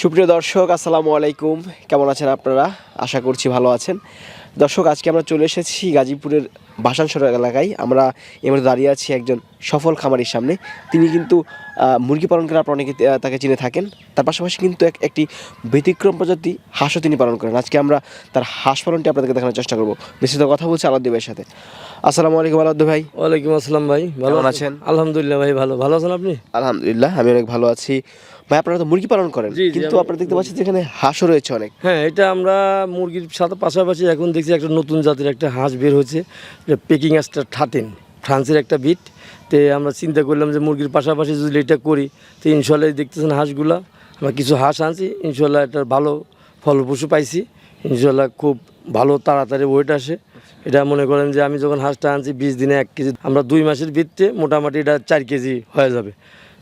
সুপ্রিয় দর্শক আসসালামু আলাইকুম। কেমন আছেন আপনারা? আশা করছি ভালো আছেন। দর্শক আজকে আমরা চলে এসেছি গাজীপুরের ভাসানসর এলাকায়। আমরা মধ্যে দাঁড়িয়ে আছি একজন সফল খামারির সামনে। তিনি কিন্তু মুরগি পালন করে আপনারা অনেকে তাকে চিনে থাকেন। তার পাশাপাশি কিন্তু এক একটি ব্যতিক্রম প্রজাতি হাঁসও তিনি পালন করেন। আজকে আমরা তার হাঁস পালনটি আপনাদেরকে দেখানোর চেষ্টা করব। বিস্তৃত কথা বলছি আলাদ্দি ভাইয়ের সাথে। আসসালামু আলাইকুম আলাদ্দি ভাই। ওয়ালাইকুম আসসালাম ভাই। ভালো আছেন? আলহামদুলিল্লাহ ভাই ভালো। ভালো আছেন আপনি? আলহামদুলিল্লাহ আমি অনেক ভালো আছি। ভাই আপনারা তো মুরগি পালন করেন। কিন্তু আপনারা দেখতে পাচ্ছেন যেখানে হাঁসও রয়েছে অনেক। হ্যাঁ এটা আমরা মুরগির সাথে পাশাপাশি এখন দেখছি একটা নতুন জাতের একটা হাঁস বের হয়েছে। পেকিং হাঁসটা থার্টিন ফ্রান্সের একটা বিট তে আমরা চিন্তা করলাম যে মুরগির পাশাপাশি যদি এটা করি তো ইনশাল্লাহ দেখতেছেন হাঁসগুলা। আমরা কিছু হাঁস আনছি ইনশাল্লাহ একটা ভালো ফলপ্রসূ পাইছি। ইনশাল্লাহ খুব ভালো তাড়াতাড়ি ওয়েট আসে। এটা মনে করেন যে আমি যখন হাঁসটা আনছি বিশ দিনে এক কেজি আমরা দুই মাসের ভিত্তিতে মোটামুটি এটা চার কেজি হয়ে যাবে।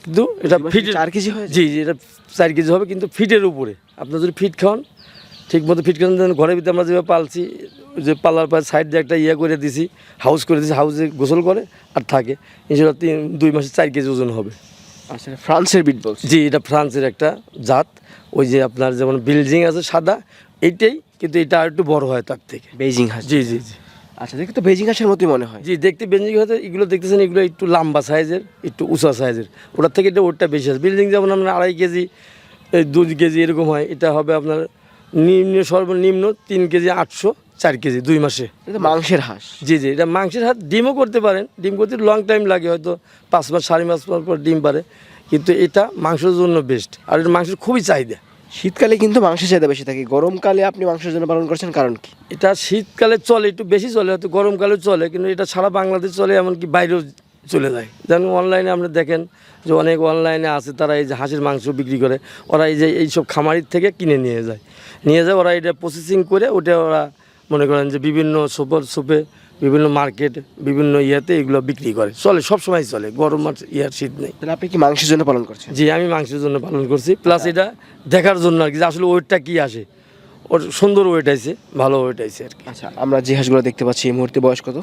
কিন্তু এটা দুই মাসে ফিট চার কেজি হয়ে? জি জি এটা চার কেজি হবে কিন্তু ফিটের উপরে। আপনার যদি ফিট খাওয়ান ঠিক মতো ফিট খাওয়ান দেন ঘরের ভিতরে আমরা যেভাবে পালছি ওই যে পাল্লার পর সাইড দিয়ে একটা ইয়ে করে দিছি হাউস করে দিছি হাউসে গোসল করে আর থাকে। ইনশাল্লাহ তিন দুই মাসে চার কেজি ওজন হবে। আচ্ছা ফ্রান্সের বিট বলছি জি এটা ফ্রান্সের একটা জাত। ওই যে আপনার যেমন বিল্ডিং আছে সাদা এইটাই কিন্তু এটা আর একটু বড় হয় তার থেকে। বেজিং হাঁস জি জি জি। আচ্ছা দেখে তো বেজিং হাঁসের মতোই মনে হয়। জি দেখতে বেঞ্জিং হতে এগুলো দেখতেছেন এগুলো একটু লম্বা সাইজের একটু উঁচা সাইজের। ওটার থেকে এটা ওটা বেশি আছে। বিল্ডিং যেমন আপনার আড়াই কেজি এই দুই কেজি এরকম হয় এটা হবে আপনার নিম্ন সর্বনিম্ন তিন কেজি আটশো চার কেজি দুই মাসে। এটা মাংসের হাঁস। জি জি এটা মাংসের হাঁস ডিমও করতে পারেন। ডিম করতে লং টাইম লাগে হয়তো পাঁচ মাস সাড়ে মাস পর পর ডিম পারে। কিন্তু এটা মাংসের জন্য বেস্ট আর এটা মাংসের খুবই চাহিদা। শীতকালে কিন্তু মাংসের চাহিদা বেশি থাকে। গরমকালে আপনি মাংসের জন্য পালন করছেন কারণ কি? এটা শীতকালে চলে, একটু বেশি চলে, হয়তো গরমকালে চলে, কিন্তু এটা সারা বাংলাদেশ চলে, এমনকি বাইরেও চলে যায়। যেমন অনলাইনে আপনি দেখেন যে অনেক অনলাইনে আছে, তারা এই যে হাঁসের মাংস বিক্রি করে, ওরা এই যে এইসব খামারির থেকে কিনে নিয়ে যায়। নিয়ে যায়, ওরা এটা প্রসেসিং করে, ওটা ওরা মনে করেন যে বিভিন্ন সুপার সুপে বিভিন্ন মার্কেট বিভিন্ন ইয়েতে এগুলো বিক্রি করে। চলে সব সময় চলে গরম আর ইয়ার শীত নেই। তাহলে আপনি কি মাংসের জন্য পালন করছেন? জি আমি মাংসের জন্য পালন করছি। প্লাস এটা দেখার জন্য আর কি যে আসলে ওয়েটটা কী আসে। ওর সুন্দর ওয়েট আছে ভালো ওয়েট আছে আর কি। আচ্ছা আমরা যে হাঁসগুলো দেখতে পাচ্ছি এই মুহূর্তে বয়স কত?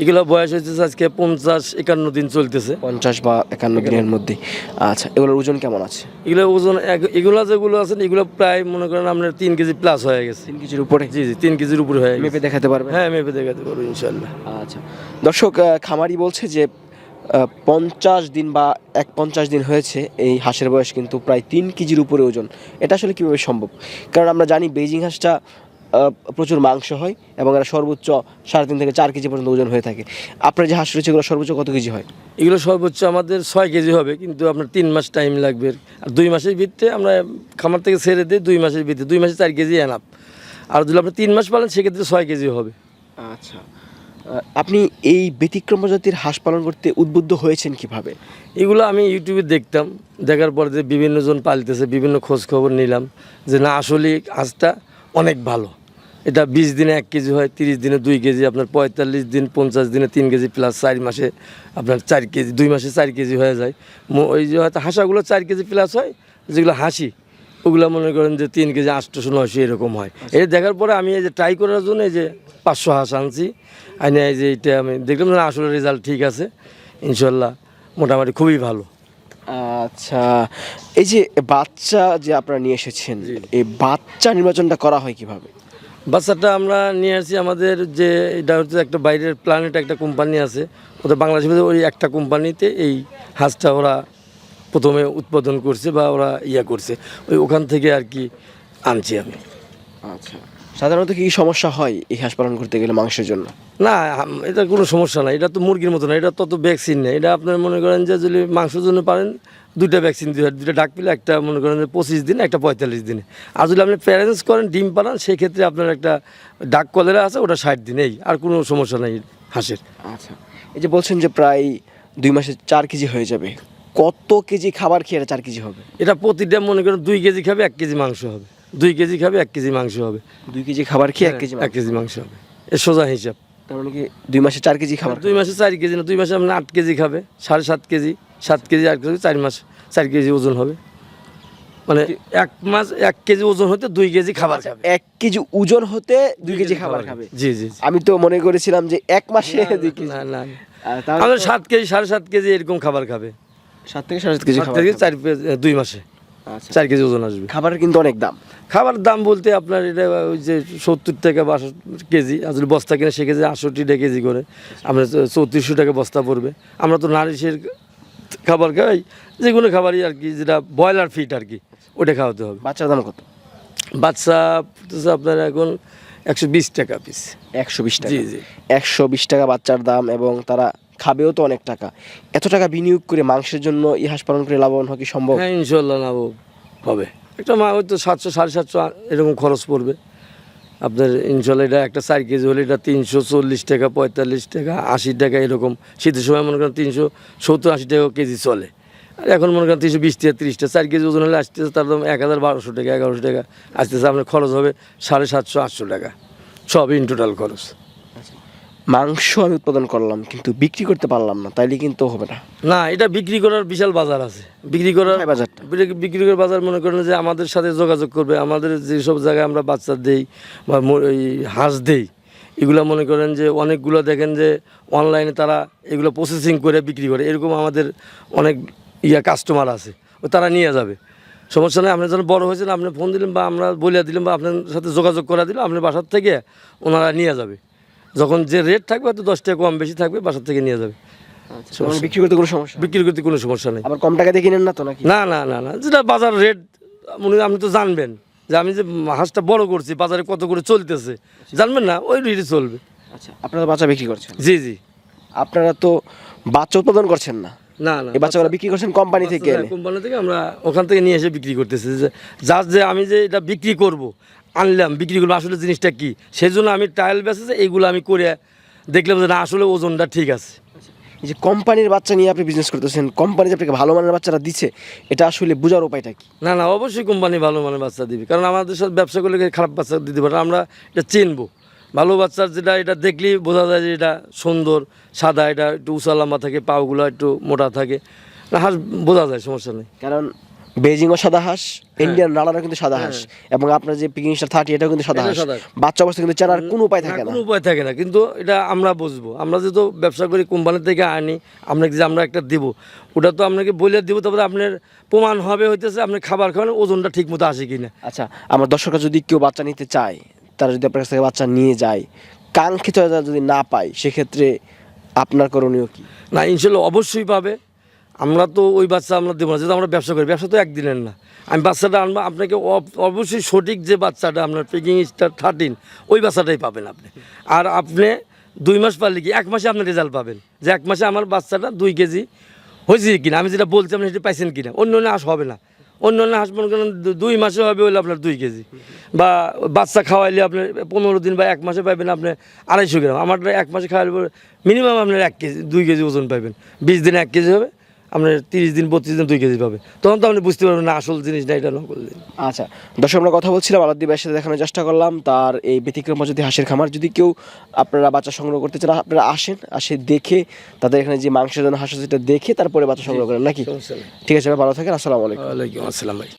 এগুলো বয়স হচ্ছে আজকে পঞ্চাশ একান্ন দিন চলতেছে। পঞ্চাশ বা একান্ন দিনের মধ্যে আচ্ছা এগুলোর ওজন কেমন আছে? এগুলো ওজন এগুলো যেগুলো আছে এগুলো প্রায় মনে করেন আপনার তিন কেজি প্লাস হয়ে গেছে। তিন কেজির উপরে? জি জি তিন কেজির উপরে হয়ে মেপে দেখাতে পারবেন? হ্যাঁ মেপে দেখাতে পারব ইনশাল্লাহ আচ্ছা। দর্শক খামারি বলছে যে পঞ্চাশ দিন বা এক পঞ্চাশ দিন হয়েছে এই হাঁসের বয়স কিন্তু প্রায় তিন কেজির উপরে ওজন। এটা আসলে কীভাবে সম্ভব? কারণ আমরা জানি বেজিং হাঁসটা প্রচুর মাংস হয় এবং এরা সর্বোচ্চ সাড়ে তিন থেকে চার কেজি পর্যন্ত ওজন হয়ে থাকে। আপনার যে হাঁস রয়েছে এগুলো সর্বোচ্চ কত কেজি হয়? এগুলো সর্বোচ্চ আমাদের ছয় কেজি হবে কিন্তু আপনার তিন মাস টাইম লাগবে। আর দুই মাসের ভিত্তিতে আমরা খামার থেকে ছেড়ে দিই দুই মাসের ভিত্তিতে। দুই মাসে চার কেজি এনাপ আর যদি আপনি তিন মাস পালেন সেক্ষেত্রে ছয় কেজি হবে। আচ্ছা। আপনি এই ব্যতিক্রম প্রজাতির হাঁস পালন করতে উদ্বুদ্ধ হয়েছেন কীভাবে? এগুলো আমি ইউটিউবে দেখতাম। দেখার পর যে বিভিন্নজন পালিতেছে বিভিন্ন খোঁজ খবর নিলাম যে না আসলে আজটা অনেক ভালো। এটা বিশ দিনে এক কেজি হয় তিরিশ দিনে দুই কেজি আপনার পঁয়তাল্লিশ দিন পঞ্চাশ দিনে তিন কেজি প্লাস চার মাসে আপনার চার কেজি দুই মাসে চার কেজি হয়ে যায়। ওই যে হয়তো হাঁসাগুলো চার কেজি প্লাস হয় যেগুলো হাসি ওগুলো মনে করেন যে তিন কেজি আটশোশো নয়শো এরকম হয়। এই দেখার পরে আমি এই যে ট্রাই করার জন্য এই যে পাঁচশো হাঁস আনছি। আইনে এই যে এটা আমি দেখলাম না আসলে রেজাল্ট ঠিক আছে ইনশাল্লাহ মোটামুটি খুবই ভালো। আচ্ছা এই যে বাচ্চা যে আপনারা নিয়ে এসেছেন এই বাচ্চা নির্বাচনটা করা হয় কীভাবে? বাচ্চাটা আমরা নিয়ে আসি আমাদের যে, এটা হচ্ছে একটা বাইরের প্ল্যানেট একটা কোম্পানি আছে। ওদের বাংলাদেশের ওই একটা কোম্পানিতে এই হাঁসটা ওরা প্রথমে উৎপাদন করছে বা ওরা ইয়া করছে। ওই ওখান থেকে আর কি আনছি আমি। আচ্ছা। সাধারণত কি সমস্যা হয় এই হাঁস পালন করতে গেলে মাংসের জন্য? না এটা কোনো সমস্যা নাই এটা তো মুরগির মতো না এটা তত ভ্যাকসিন নেই। এটা আপনার মনে করেন যে যদি মাংসের জন্য পারেন দুইটা ভ্যাকসিন দিতে হয় দুটা ডাক পেলে একটা মনে করেন যে পঁচিশ দিন একটা পঁয়তাল্লিশ দিনে। আর যদি আপনি প্যারেন্টস করেন ডিম পালান সেক্ষেত্রে আপনার একটা ডাক কলেরা আছে ওটা ষাট দিন এই আর কোনো সমস্যা নাই হাঁসের। আচ্ছা। এই যে বলছেন যে প্রায় দুই মাসে চার কেজি হয়ে যাবে। কত কেজি খাবার খেয়ে এটা চার কেজি হবে? এটা প্রতিটা মনে করেন দুই কেজি খাবে এক কেজি মাংস হবে। দুই কেজি খাবে এক কেজি মাংস হবে। দুই কেজি খাবার খেয়ে এক কেজি এক কেজি মাংস হবে। এ সোজা হিসাব। তার মানে কি দুই মাসে চার কেজি খাবার দুই মাসে চার কেজি না দুই মাসে আপনার আট কেজি খাবে সাড়ে সাত কেজি সাত কেজি আট কেজি চার মাস চার কেজি ওজন হবে। মানে এক মাস এক কেজি ওজন হতে দুই কেজি খাবার খাবে। এক কেজি ওজন হতে দুই কেজি খাবার খাবে। জি জি। আমি তো মনে করেছিলাম যে এক মাসে দুই কেজি। না না। আমাদের সাত কেজি সাড়ে সাত কেজি এরকম খাবার খাবে। সাত থেকে সাড়ে সাত কেজি খাবার চার দুই মাসে। আচ্ছা চার কেজি ওজন আসবে। খাবারের কিন্তু অনেক দাম। খাবার দাম বলতে আপনার এটা ওই যে সত্তর টাকা বা কেজি আর যদি বস্তা কিনে সে কেজি আটষট্টি টাকা কেজি করে। আমরা চৌত্রিশশো টাকা বস্তা পড়বে। আমরা তো নারিশের খাবার খাই যে কোনো খাবারই আর কি যেটা ব্রয়লার ফিট আর কি ওটা খাওয়াতে হবে। বাচ্চার দাম কত? বাচ্চা আপনার এখন একশো বিশ টাকা পিস একশো বিশ টাকা। জি জি। একশো বিশ টাকা বাচ্চার দাম এবং তারা খাবেও তো অনেক টাকা। এত টাকা বিনিয়োগ করে মাংসের জন্য এই হাঁস পালন করে লাভবান হওয়া কি সম্ভব? হ্যাঁ ইনশাল্লাহ লাভ হবে। একটা মা হয়তো সাতশো সাড়ে সাতশো এরকম খরচ পড়বে। আপনার ইনশাল্লাহ এটা একটা চার কেজি হলে এটা তিনশো চল্লিশ টাকা পঁয়তাল্লিশ টাকা আশি টাকা এরকম। শীতের সময় মনে করেন তিনশো সত্তর আশি টাকা কেজি চলে। আর এখন মনে করেন তিনশো বিশ টাকা তিরিশ টাকা চার কেজি ওজন হলে আসতেছে তার দাম এক হাজার বারোশো টাকা এগারোশো টাকা। আসতেছে আপনার খরচ হবে সাড়ে সাতশো আটশো টাকা। সব ইন টোটাল খরচ। মাংস আমি উৎপাদন করলাম কিন্তু বিক্রি করতে পারলাম না তাইলে কিন্তু হবে না। না এটা বিক্রি করার বিশাল বাজার আছে। বিক্রি করার বাজারটা? বিক্রি- করার বাজার মনে করেন যে আমাদের সাথে যোগাযোগ করবে আমাদের যেসব জায়গায় আমরা বাচ্চা দেই বা এই হাঁস দেই এগুলো মনে করেন যে অনেকগুলো দেখেন যে অনলাইনে তারা এগুলো প্রসেসিং করে বিক্রি করে। এরকম আমাদের অনেক ইয়া কাস্টমার আছে ও তারা নিয়ে যাবে। সমস্যা নেই আপনি যখন বড় হয়েছেন আপনি ফোন দিলেন বা আমরা বলিয়া দিলাম বা আপনার সাথে যোগাযোগ করা দিলাম আপনার বাসার থেকে ওনারা নিয়ে যাবে। যখন যে রেট থাকবে হয়তো দশ টাকা কম বেশি থাকবে বাসার থেকে নিয়ে যাবে। মানে বিক্রি করতে কোনো সমস্যা বিক্রি করতে কোনো সমস্যা নেই। আবার কম টাকা দিয়ে কিনেন না তো নাকি? না না না না। যেটা বাজার রেট মনে আপনি তো জানবেন। যে আমি যে হাঁসটা বড় করছি বাজারে কত করে চলতেছে জানবেন না? ওই রেটে চলবে। আচ্ছা আপনারা বাচ্চা বিক্রি করছেন? জি জি। আপনারা তো বাচ্চা উৎপাদন করছেন না? না না এই বাচ্চাগুলো বিক্রি করছেন কোম্পানি থেকে কোম্পানি থেকে আমরা ওখান থেকে নিয়ে এসে বিক্রি করতেছি। যে যার যে আমি যে এটা বিক্রি করব আনলাম বিক্রি করব। আসলে জিনিসটা কি? সেই জন্য আমি ট্রায়াল বেসেছে এইগুলো আমি করে দেখলাম যে না আসলে ওজনটা ঠিক আছে। এই যে কোম্পানির বাচ্চা নিয়ে আপনি বিজনেস করতেছেন কোম্পানি যে আপনাকে ভালো মানের বাচ্চারা দিচ্ছে এটা আসলে বোঝার উপায়টা কি? না না অবশ্যই কোম্পানি ভালো মানের বাচ্চা দিবে। কারণ আমাদের সাথে ব্যবসা করলে খারাপ বাচ্চা দিতে পারে না, আমরা এটা চিনবো। ভালো বাচ্চার যেটা এটা দেখলেই বোঝা যায় যে এটা সুন্দর সাদা এটা একটু উঁচা লম্বা থাকে পাগুলো একটু মোটা থাকে। না হাঁস বোঝা যায় সমস্যা নেই। কারণ বেজিংও সাদা হাঁস ইন্ডিয়ান রানারও কিন্তু সাদা হাঁস এবং আপনার যে পিকিং স্টার থার্টি এটাও কিন্তু সাদা হাঁস। বাচ্চা অবস্থা কিন্তু চেনার কোনো উপায় থাকে না, কোনো উপায় থাকে না। কিন্তু এটা আমরা বুঝব। আমরা যেহেতু ব্যবসা করি কোম্পানি থেকে আনি আপনাকে যে আমরা একটা দিব ওটা তো আপনাকে বলে দিব তারপরে আপনার প্রমাণ হবে হইতেছে আপনি খাবার খাওয়ান ওজনটা ঠিক মতো আসে কিনা। আচ্ছা আমার দর্শকরা যদি কেউ বাচ্চা নিতে চায় তারা যদি আপনার কাছ থেকে বাচ্চা নিয়ে যায় কাঙ্ক্ষিত যদি না পায় সেক্ষেত্রে আপনার করণীয় কি? না ইনশাল্লাহ অবশ্যই পাবে। আমরা তো ওই বাচ্চা আমরা দেবো না, যেহেতু আমরা ব্যবসা করি, ব্যবসা তো একদিনের না। আমি বাচ্চাটা আনব, আপনাকে অব- অবশ্যই সঠিক যে বাচ্চাটা আপনার পেকিং স্টার থার্টিন ওই বাচ্চাটাই পাবেন আপনি। আর আপনি দুই মাস পারলে কি, এক মাসে আপনি রেজাল্ট পাবেন, যে এক মাসে আমার বাচ্চাটা দুই কেজি হয়েছে কিনা, আমি যেটা বলছি আপনি সেটা পাইছেন কিনা, অন্য অন্য হাঁস হবে না। অন্য অন্য হাঁস মনে করেন দুই মাসে হবে হলে আপনার দুই কেজি। বা বাচ্চা খাওয়াইলে আপনার পনেরো দিন বা এক মাসে পাইবেন আপনি আড়াইশো গ্রাম, আমারটা এক মাসে খাওয়াইলে মিনিমাম আপনার এক কেজি, দুই কেজি ওজন পাইবেন, বিশ দিনে এক কেজি হবে আপনার তিরিশ দিন বত্রিশ দিন দুই কেজি পাবে। তখন তো আপনি বুঝতে পারবেন না আসল জিনিস না এটা নকল জিনিস। আচ্ছা দর্শক আমরা কথা বলছিলাম আলাদি ভাইয়ের সাথে দেখানোর চেষ্টা করলাম। তার এই ব্যতিক্রম যদি হাঁসের খামার যদি কেউ আপনারা বাচ্চা সংগ্রহ করতে চান আপনারা আসেন আসে দেখে তাদের এখানে যে মাংসের জন্য হাঁস সেটা দেখে তারপরে বাচ্চা সংগ্রহ করেন নাকি? ঠিক আছে ভালো থাকেন আসসালামু আলাইকুম। ওয়ালাইকুম আসসালাম ভাই।